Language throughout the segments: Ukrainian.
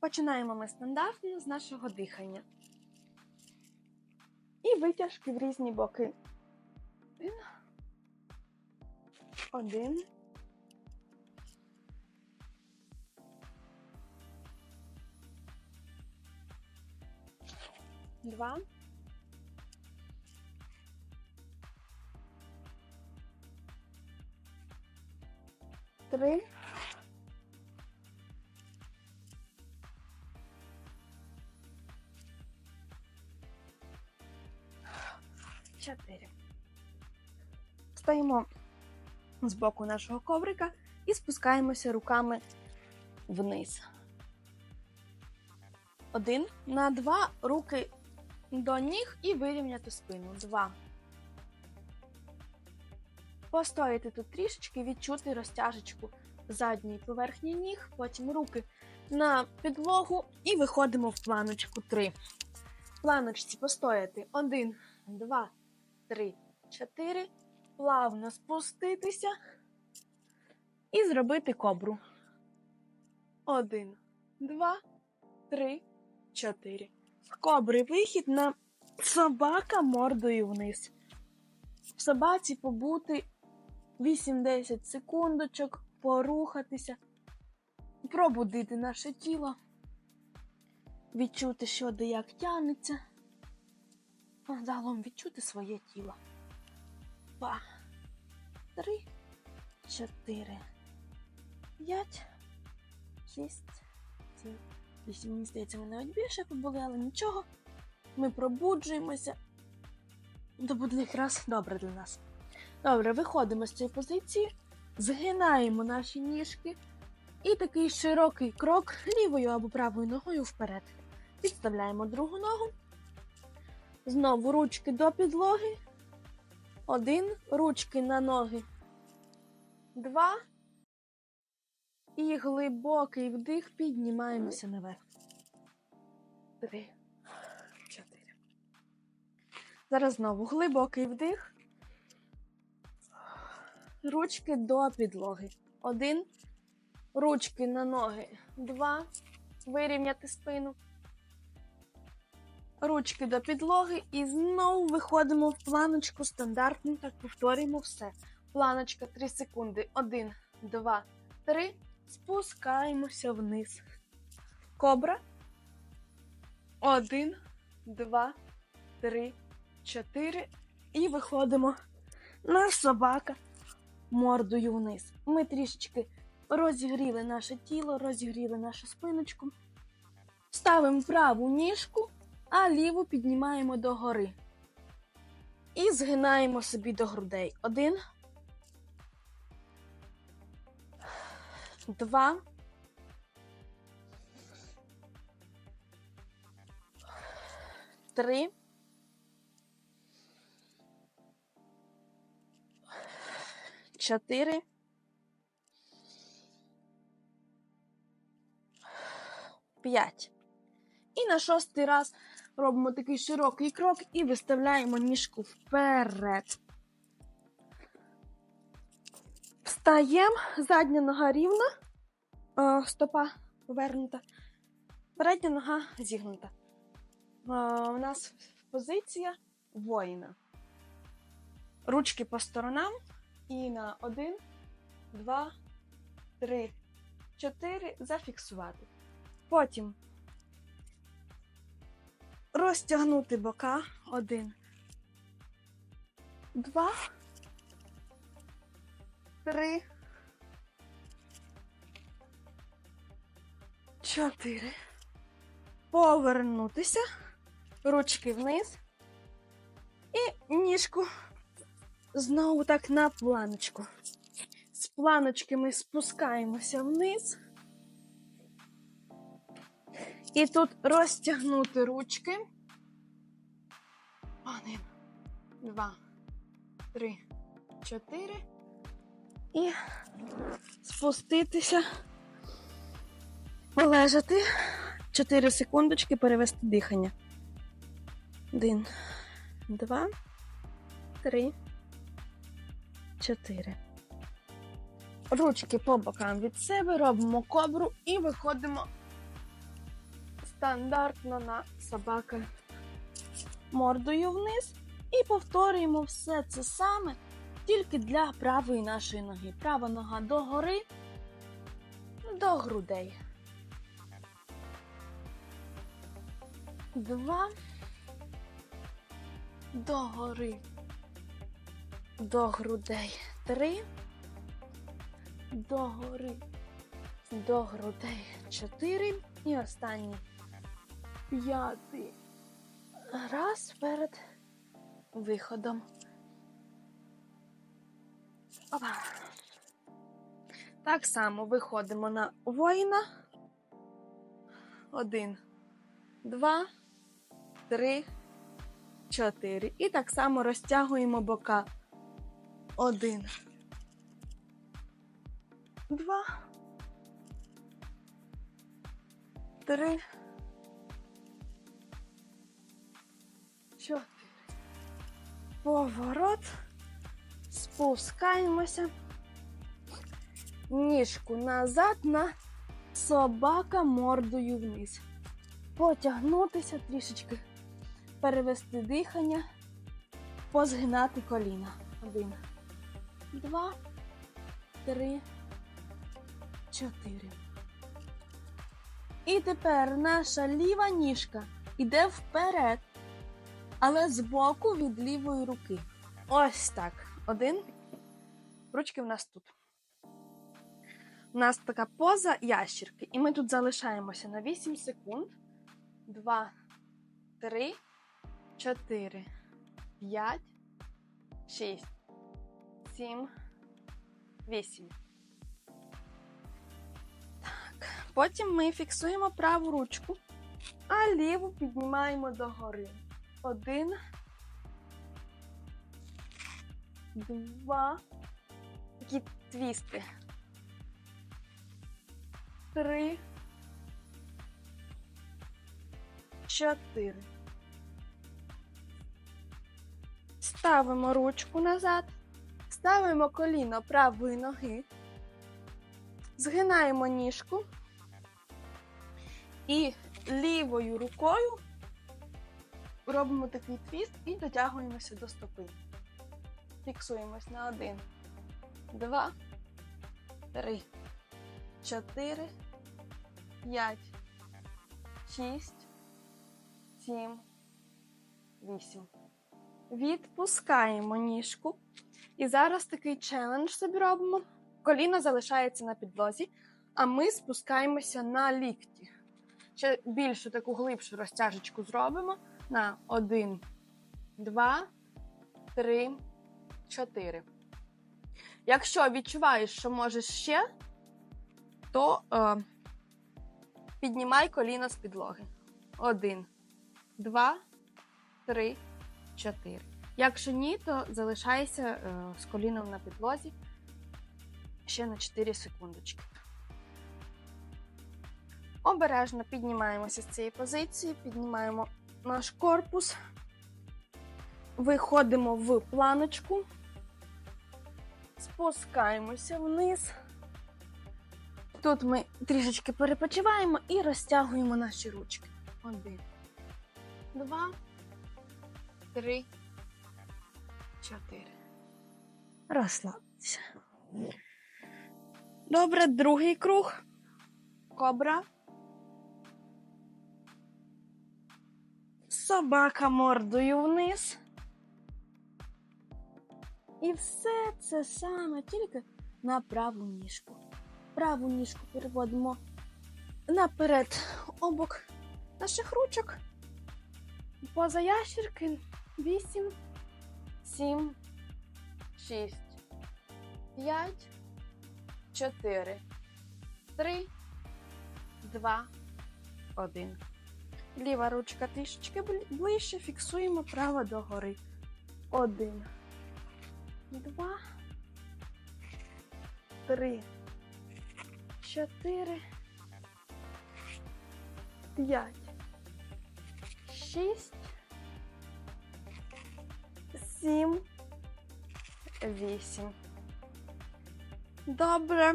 Починаємо ми стандартно з нашого дихання. І витяжки в різні боки. Один. Один. Два. Три. Стаємо з боку нашого коврика і спускаємося руками вниз. Один. На два руки до ніг і вирівняти спину. Два. Постояти тут трішечки, відчути розтяжечку задньої поверхні ніг, потім руки на підлогу і виходимо в планочку 3. В планочці постояти. Один, два, три, чотири. Плавно спуститися і зробити кобру. Один, два, три, чотири. В кобри вихід на собака мордою вниз. В собаці побути 8-10 секундочок, порухатися, пробудити наше тіло, відчути, що де як тянеться, загалом відчути своє тіло. Два, три, чотири, п'ять, шість, сім, вісім. Мені здається, ми навіть більше побули, але нічого. Ми пробуджуємося. То буде якраз добре для нас. Добре, виходимо з цієї позиції, згинаємо наші ніжки і такий широкий крок лівою або правою ногою вперед. Підставляємо другу ногу. Знову ручки до підлоги. Один. Ручки на ноги. Два. І глибокий вдих піднімаємося наверх. Три. Чотири. Зараз знову глибокий вдих. Ручки до підлоги. Один. Ручки на ноги. Два. Вирівняти спину. Ручки до підлоги. І знову виходимо в планочку стандартну. Так повторюємо все. Планочка 3 секунди. Один, два, три. Спускаємося вниз. Кобра. Один, два, три, чотири. І виходимо на собака мордою вниз. Ми трішечки розігріли наше тіло, розігріли нашу спиночку. Ставимо праву ніжку, а ліву піднімаємо догори. І згинаємо собі до грудей. Один. Два. Три. Чотири. П'ять. І на шостий раз робимо такий широкий крок і виставляємо ніжку вперед. Встаємо, задня нога рівна, е, стопа повернута, передня нога зігнута. Е, У нас позиція воїна. Ручки по сторонам. І на один, два, три, чотири зафіксувати. Потім розтягнути бока. Один, два, три, чотири. Повернутися. Ручки вниз. І ніжку знову так на планочку. З планочки ми спускаємося вниз. І тут розтягнути ручки. Один, два, три, чотири. І спуститися, полежати. Чотири секундочки перевести дихання. Один, два, три, чотири. Ручки по бокам від себе, робимо кобру і виходимо стандартно на собака мордою вниз. І повторюємо все це саме тільки для правої нашої ноги. Права нога догори, до грудей. Два. Догори. До грудей. Три. Догори. До грудей. Чотири. І останній. П'ятий. Раз перед виходом. Опа. Так само виходимо на воїна. Один, два, три, чотири. І так само розтягуємо бока. Один. Два. Три. Чотири. Поворот. Спускаємося. Ніжку назад на собака мордою вниз. Потягнутися трішечки, перевести дихання, позгинати коліна. Один, два, три, чотири. І тепер наша ліва ніжка йде вперед, але збоку від лівої руки. Ось так. Один. Ручки в нас тут. У нас така поза ящірки. І ми тут залишаємося на 8 секунд. 2, 3, 4, 5, 6, 7, 8. Так. Потім ми фіксуємо праву ручку, а ліву піднімаємо догори. Один. Два. Такі твісти. Три. Чотири. Ставимо ручку назад. Ставимо коліно правої ноги. Згинаємо ніжку. І лівою рукою робимо такий твіст і дотягуємося до стопи. Фіксуємось на один, два, три, чотири, п'ять, шість, сім, вісім. Відпускаємо ніжку. І зараз такий челендж собі робимо. Коліно залишається на підлозі, а ми спускаємося на лікті. Ще більшу таку глибшу розтяжечку зробимо на один, два, три. 4. Якщо відчуваєш, що можеш ще, то е, піднімай коліна з підлоги. 1, 2, 3, 4. Якщо ні, то залишайся е, з коліном на підлозі ще на 4 секундочки. Обережно піднімаємося з цієї позиції, піднімаємо наш корпус, виходимо в планочку. Спускаємося вниз. Тут ми трішечки перепочиваємо і розтягуємо наші ручки. Один, два, три, чотири. Розслабтеся. Добре, другий круг. Кобра. Собака мордою вниз. І все це саме тільки на праву ніжку. Праву ніжку переводимо наперед обок наших ручок. Поза ящерки. 8, 7, 6, 5, 4, 3, 2, 1. Ліва ручка трішечки ближче, фіксуємо право догори. Один. Два, три, чотири, п'ять, шість, сім, вісім. Добре.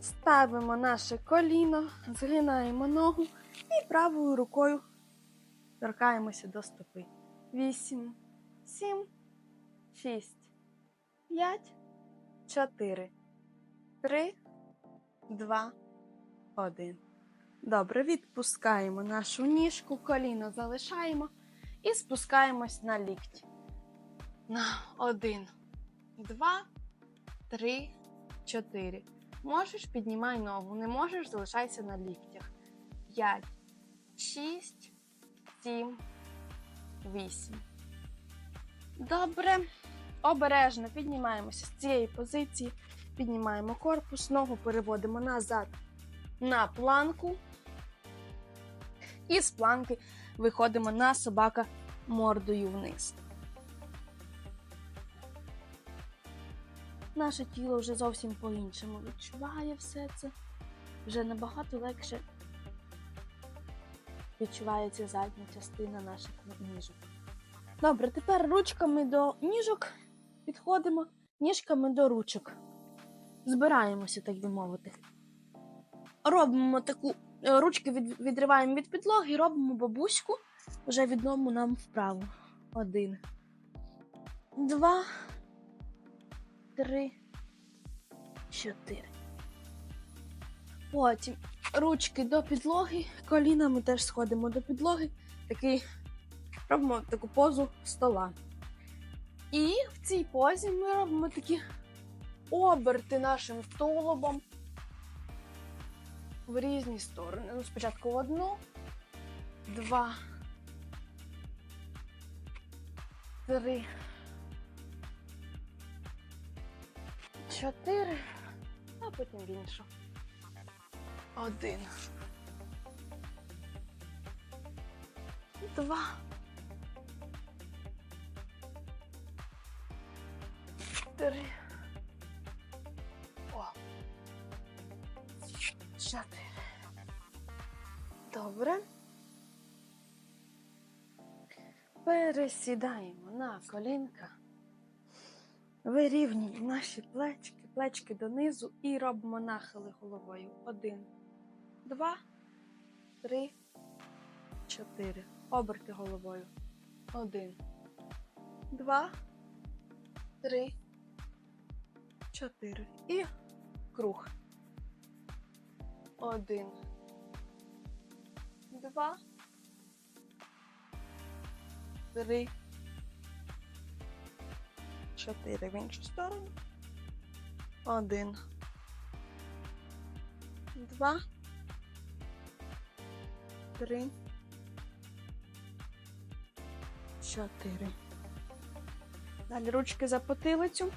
Ставимо наше коліно, згинаємо ногу і правою рукою торкаємося до стопи. Вісім, сім, шість, п'ять, чотири, три, два, один. Добре, відпускаємо нашу ніжку, коліно залишаємо і спускаємось на лікті. На один, два, три, чотири. Можеш піднімай ногу, не можеш залишайся на ліктях. П'ять, шість, сім, вісім. Добре. Обережно піднімаємося з цієї позиції, піднімаємо корпус, ногу переводимо назад на планку. І з планки виходимо на собака мордою вниз. Наше тіло вже зовсім по-іншому відчуває все це. Вже набагато легше відчувається задня частина наших ніжок. Добре, тепер ручками до ніжок підходимо, ніжками до ручок. Збираємося, так би мовити. Робимо таку е, ручки від, відриваємо від підлоги і робимо бабуську вже відому нам вправо. Один. Два. Три. Чотири. Потім ручки до підлоги, колінами теж сходимо до підлоги. Такий робимо таку позу стола. І в цій позі ми робимо такі оберти нашим тулубом в різні сторони. Ну, спочатку в одну, два, три, чотири, а потім в іншу. Один. Два. Три. О. Чотири. Добре. Пересідаємо на колінка. Вирівнюємо наші плечки, плечки донизу і робимо нахили головою. Один, два, три, чотири. Оберти головою. Один, два, три, чотири. І круг. Один. Два. Три. Чотири в іншу сторону. Один. Два. Три. Чотири. Далі ручки за потилицю.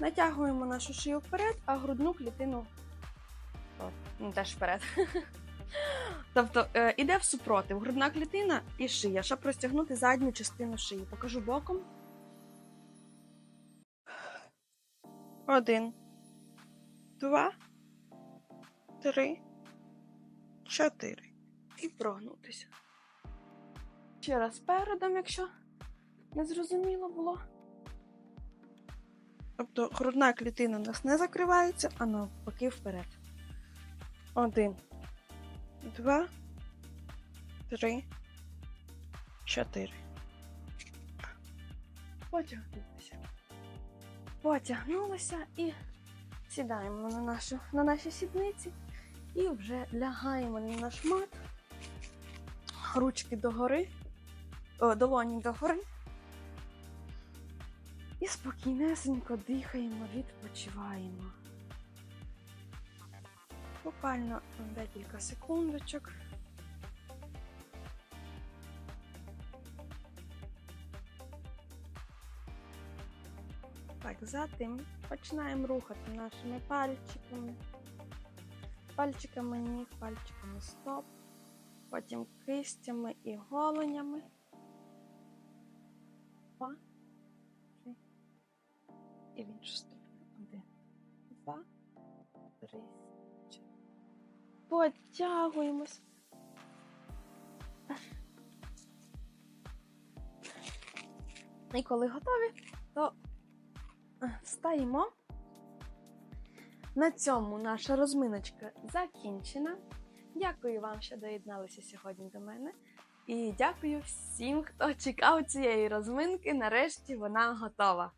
Натягуємо нашу шию вперед, а грудну клітину ну, теж вперед. Тобто е, іде в супротив грудна клітина і шия, щоб розтягнути задню частину шиї. Покажу боком. Один, два, три, чотири. І прогнутися. Ще раз передом, якщо не зрозуміло було. Тобто грудна клітина у нас не закривається, а навпаки вперед. Один, два, три, чотири. Потягнулися. Потягнулися і сідаємо на, нашу, на наші сідниці і вже лягаємо на наш мат. Ручки догори, о, долоні догори. І спокійнесенько дихаємо, відпочиваємо. Буквально декілька секундочок. Так, затим починаємо рухати нашими пальчиками, пальчиками ніг, пальчиками стоп, потім кистями і голенями. Два, три. І в іншу сторону. Один, два, три, чотири. Потягуємось. І коли готові, то встаємо. На цьому наша розминочка закінчена. Дякую вам, що доєдналися сьогодні до мене. І дякую всім, хто чекав цієї розминки. Нарешті вона готова.